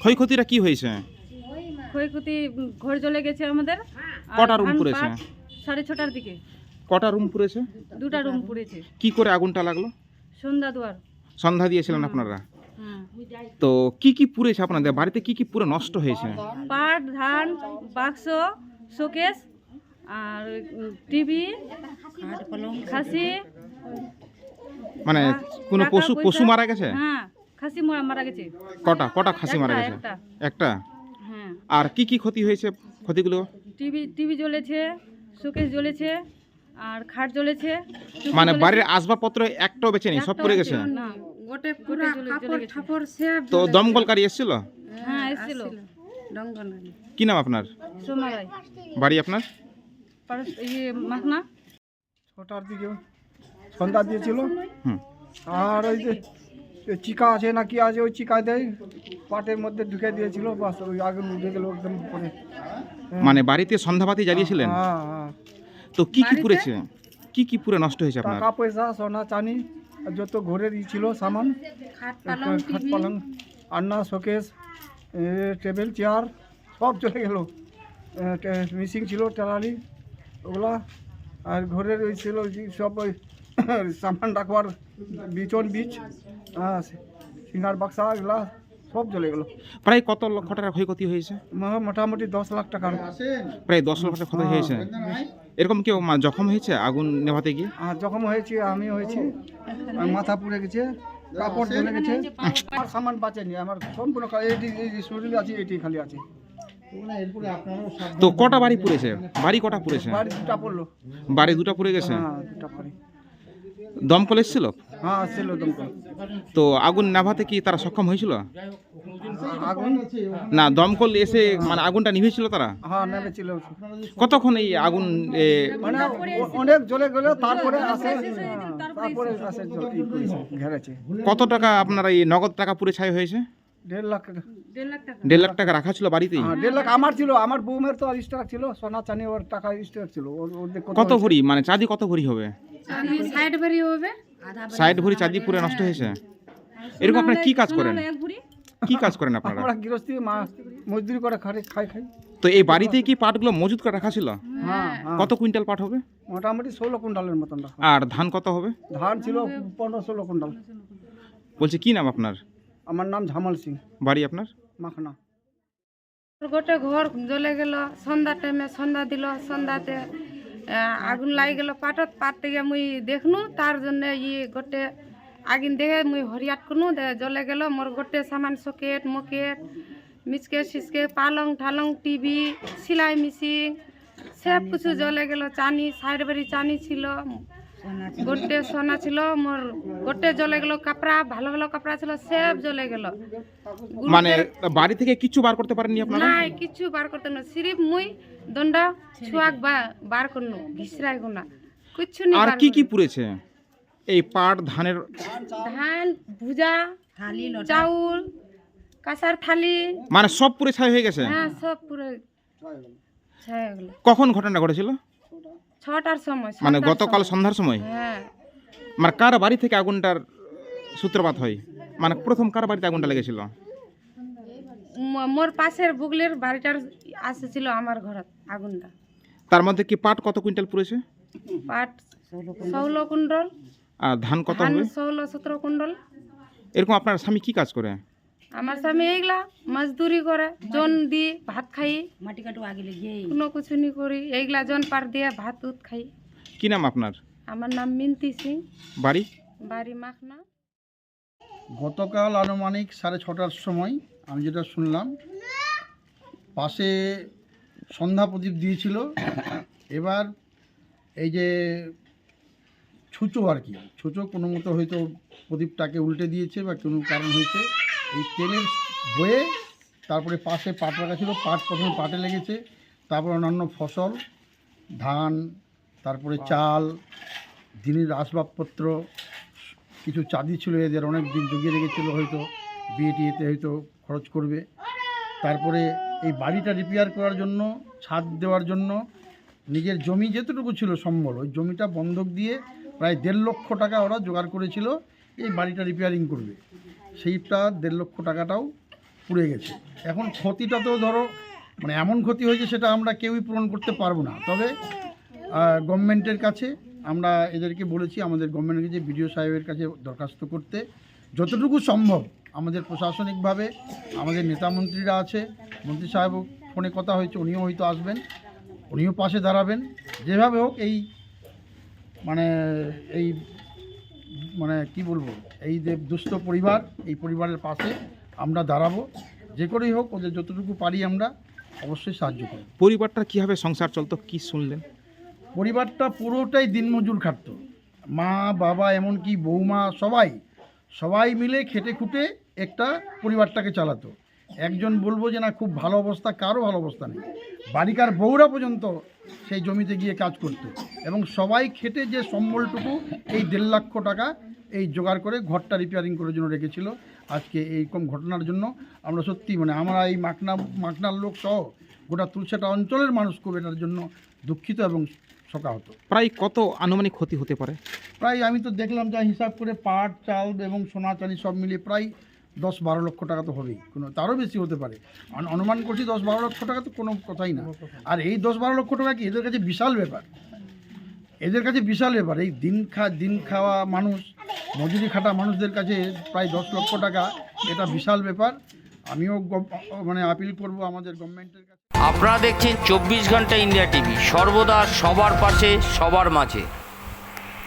ক্ষয়ক্ষতিটা কি হয়েছে? ক্ষয়ক্ষতি ঘর জ্বলে গেছে আমাদের। কটা রুম পুড়েছে? সাড়ে ছটার দিকে। কটা রুম পুড়েছে? দুটা রুম পুড়েছে। কি করে আগুনটা লাগল? সন্ধ্যা দুয়ার। সন্ধ্যা দিয়েছিলেন আপনারা? তো কি কি পুড়েছে আপনাদের? বাড়িতে কি কি পুরো নষ্ট হয়েছে? পাট ধান বাক্স শোকেস আর টিভি খাসি মানে কোনো পশু পশু মারা গেছে? হ্যাঁ। খাসি মারা মারা গেছে। কটা? কটা খাসি মারা একটা, গেছে? একটা। একটা? হ্যাঁ। আর কি কি ক্ষতি হয়েছে ক্ষতিগুলো? টিভি টিভি জ্বলেছে শোকেস জ্বলেছে আর খাট জ্বলেছে মানে। বাড়ির আসবাবপত্র একটাও বেঁচে নেই সব পড়ে গেছে? না গোটে পুরা কাপড়। ঠাপড় সব তো দমকলকারী এসেছিল? হ্যাঁ এসেছিল। ডঙ্গনারি কি নাম আপনার? সোমা রায় বাড়ি আপনার? পারস ইয়ে মাখনা ছটার দিকে সন্ধ্যা দিয়েছিল। হুম। আর ওই যে চিকা আছে না কি আছে ওই চিকা দেয় পাটের মধ্যে ঢুকে দিয়েছিল বাস ওই আগুন উঠে গেল একদম পরে মানে বাড়িতে সন্ধ্যাবাতি জ্বালিয়েছিলেন? হ্যাঁ হ্যাঁ। তো কি কি পুড়েছে? কি কি পুরে নষ্ট হয়েছে আপনার? টাকা পয়সা সোনা চানি আর যত ঘরের ই ছিল সামান খাট পালং আন্না শোকেস টেবিল চেয়ার সব চলে গেল। মিসিং ছিল টেলারি ওগুলা আর ঘরের ওই ছিল সব ওই সামান রাখবার বিচন বীজ হ্যাঁ সিঙ্গার বাক্সা এগুলা সব চলে গেল। প্রায় কত লক্ষ টাকার ক্ষয়ক্ষতি হয়েছে? মোটামুটি দশ লাখ টাকার। প্রায় দশ লক্ষ টাকা ক্ষতি হয়েছে। এরকম কেউ জখম হয়েছে আগুন নেভাতে গিয়ে? আর যখন হয়েছে আমি হয়েছি। মাথা পুড়ে গেছে কাপড় জ্বলে গেছে। আর সামান বাঁচেনি আমার সম্পূর্ণ শরীর আছে এইটি খালি আছে। তো কটা বাড়ি পুড়েছে? বাড়ি কটা পুড়েছে? বাড়ি দুটা পড়ল। বাড়ি দুটো পুড়ে গেছে? হ্যাঁ দমকল এসেছিল? হ্যাঁ দমকল তো আগুন নেভাতে কি তারা সক্ষম হয়েছিল? আগুন? না দমকল এসে মানে আগুনটা নিভেছিল তারা? হ্যাঁ নেমেছিল। কতক্ষণ এই আগুন এ, মানে অনেক জ্বলে গেলে তারপরে আসে তারপরে আসে ঘেরেছে। কত টাকা আপনার এই নগদ টাকা পুরে ছাই হয়েছে? দেড় লাখ টাকা। দেড় লাখ টাকা। দেড় লাখ টাকা রাখা ছিল বাড়িতেই? হ্যাঁ দেড় লাখ আমার ছিল আমার বউমের তো স্টক ছিল সোনা চানি ওর টাকা স্টক ছিল কত ভরি? মানে চাঁদি কত ভরি হবে। ষাট ভরি চাঁদি পুরে নষ্ট হয়েছে এরকম আপনারা কি কাজ করেন? কি কাজ করেন আপনারা? আমরা গৃহস্থী মা মজদুরি করে খাই খাই খাই। তো এই বাড়িতেই কি পাটগুলো মজুত করে রাখা ছিল? হ্যাঁ। হ্যাঁ কত কুইন্টাল পাট হবে? মোটামুটি ষোলো কুইন্টালের মতন আর ধান কত হবে? ধান ছিল পনেরো ষোলো কুইন্টাল। বলছে কি নাম আপনার? আমার নাম ঝামল সিং। বাড়ি আপনার? মাখনা। গোটে ঘর জ্বলে গেল। সন্ধ্যা টাইমে সন্ধ্যা দিল। সন্ধ্যাতে আগুন লাগি গেল পাটত পাট থেকে মুই দেখনু তার জন্য ই গোটে আগুন দেখে মুই হরিয়াট করনু জলে জ্বলে গেল মোর গোটে সামান সকেট মকেট মিচকে সিচকে পালং ঠালং টিভি সেলাই মেশিন সব কিছু জলে গেল চানি সাইড বাড়ি চানি ছিল গোটে সোনা ছিল মোর গোটে জ্বলে গেল কাপড়া ভালো ভালো কাপড়া ছিল সব জ্বলে গেল। মানে বাড়ি থেকে কিছু বার করতে পারেননি আপনারা? নাই কিছু বার করতে না সিরিফ মুই দন্ডা ছুয়াক বা বার করনু ঘিসরাই গুনা। কিছু নি আর কি কি। পুড়েছে? এই পাট ধানের ধান ভুজা থালি চাউল কাঁসার থালি। মানে সব পুরে ছাই হয়ে গেছে? হ্যাঁ সব পুরো ছায়া গেল। কখন ঘটনা ঘটেছিল? ছটার সময় মানে গতকাল সন্ধ্যার সময়? হ্যাঁ। মানে কার বাড়ি থেকে আগুনটার সূত্রপাত হয়? মানে প্রথম কার বাড়িতে আগুনটা লেগেছিল? মোর পাশের বুগলের বাড়িটার আসেছিল আমার ঘরত আগুনটা। তার মধ্যে কি পাট কত কুইন্টাল পুড়েছে? পাট ষোলো কুণ্ডল আর ধান কত হবে? ষোলো সতেরো কুণ্ডল এরকম আপনার স্বামী কি কাজ করে? আমার স্বামী এইগুলা মজদুরি করে জন দিয়ে ভাত খাই। মাটি কাটু আগে কোনো কিছু নি করি এইগুলা জন পার দিয়ে ভাত উত খাই। কি নাম আপনার? আমার নাম মিন্তি সিং। বাড়ি? বাড়ি মাখনা। গতকাল আনুমানিক সাড়ে ছটার সময় আমি যেটা শুনলাম পাশে সন্ধ্যা প্রদীপ দিয়েছিল এবার এই যে ছুঁচো আর কি ছুঁচো কোনো মতো হয়তো প্রদীপটাকে উল্টে দিয়েছে বা কোনো কারণ হয়েছে এই ট্রেনের বয়ে তারপরে পাশে পাট রাখা ছিল পাট প্রথমে পাটে লেগেছে তারপর অন্যান্য ফসল ধান তারপরে চাল দিনের আসবাবপত্র কিছু চাঁদি ছিল এদের অনেক দিন জুগিয়ে রেখেছিল হয়তো বিয়ে টিয়েতে হয়তো খরচ করবে। তারপরে এই বাড়িটা রিপেয়ার করার জন্য ছাদ দেওয়ার জন্য নিজের জমি যেতটুকু ছিল সম্বল ওই জমিটা বন্ধক দিয়ে প্রায় দেড় লক্ষ টাকা ওরা জোগাড় করেছিল এই বাড়িটা রিপেয়ারিং করবে। সেইটা দেড় লক্ষ টাকাটাও পুড়ে গেছে। এখন ক্ষতিটা তো ধরো মানে এমন ক্ষতি হয়েছে সেটা আমরা কেউই পূরণ করতে পারব না। তবে গভর্নমেন্টের কাছে আমরা এদেরকে বলেছি, আমাদের গভর্নমেন্টের কাছে, বিডিও সাহেবের কাছে দরখাস্ত করতে, যতটুকু সম্ভব আমাদের প্রশাসনিকভাবে, আমাদের নেতা মন্ত্রীরা আছে, মন্ত্রী সাহেব ফোনে কথা হয়েছে, উনিও হয়তো আসবেন, উনিও পাশে দাঁড়াবেন। যেভাবে হোক এই মানে এই মানে কি বলব এই যে দুস্থ পরিবার এই পরিবারের পাশে আমরা দাঁড়াবো। যে করেই হোক ওদের যতটুকু পারি আমরা অবশ্যই সাহায্য করি পরিবারটা কীভাবে সংসার চলতো কি শুনলেন? পরিবারটা পুরোটাই দিনমজুর খাটতো। মা বাবা এমনকি বৌমা সবাই সবাই মিলে খেটে খুঁটে একটা পরিবারটাকে চালাতো। একজন বলব যে না খুব ভালো অবস্থা কারও ভালো অবস্থা নেই। বাড়িকার বউরা পর্যন্ত সেই জমিতে গিয়ে কাজ করতো এবং সবাই খেটে যে সম্বলটুকু এই দেড় লক্ষ টাকা এই জোগাড় করে ঘরটা রিপেয়ারিং করার জন্য রেখেছিল। আজকে এইরকম ঘটনার জন্য আমরা সত্যি মানে আমরা এই মাকনা মাকনার লোক সহ গোটা তুলসাটা অঞ্চলের মানুষ খুব এটার জন্য দুঃখিত এবং শোকাহত। প্রায় কত আনুমানিক ক্ষতি হতে পারে? প্রায় আমি তো দেখলাম যা হিসাব করে পাট চাল এবং সোনা চাঁদি সব মিলিয়ে প্রায় দশ বারো লক্ষ টাকা তো হবেই। কোনো, তারও বেশি হতে পারে। অনুমান করছি দশ বারো লক্ষ টাকা তো কোনো কথাই না। আর এই দশ বারো লক্ষ টাকা কি এদের কাছে বিশাল ব্যাপার? এদের কাছে বিশাল ব্যাপার। এই দিন খা, দিন খাওয়া মানুষ, মজুরি খাটা মানুষদের কাছে প্রায় দশ লক্ষ টাকা, এটা বিশাল ব্যাপার। আমিও মানে আপিল করব আমাদের গভর্নমেন্টের কাছে। আপনারা দেখছেন চব্বিশ ঘণ্টা ইন্ডিয়া টিভি। সর্বদা সবার পাশে, সবার মাঝে।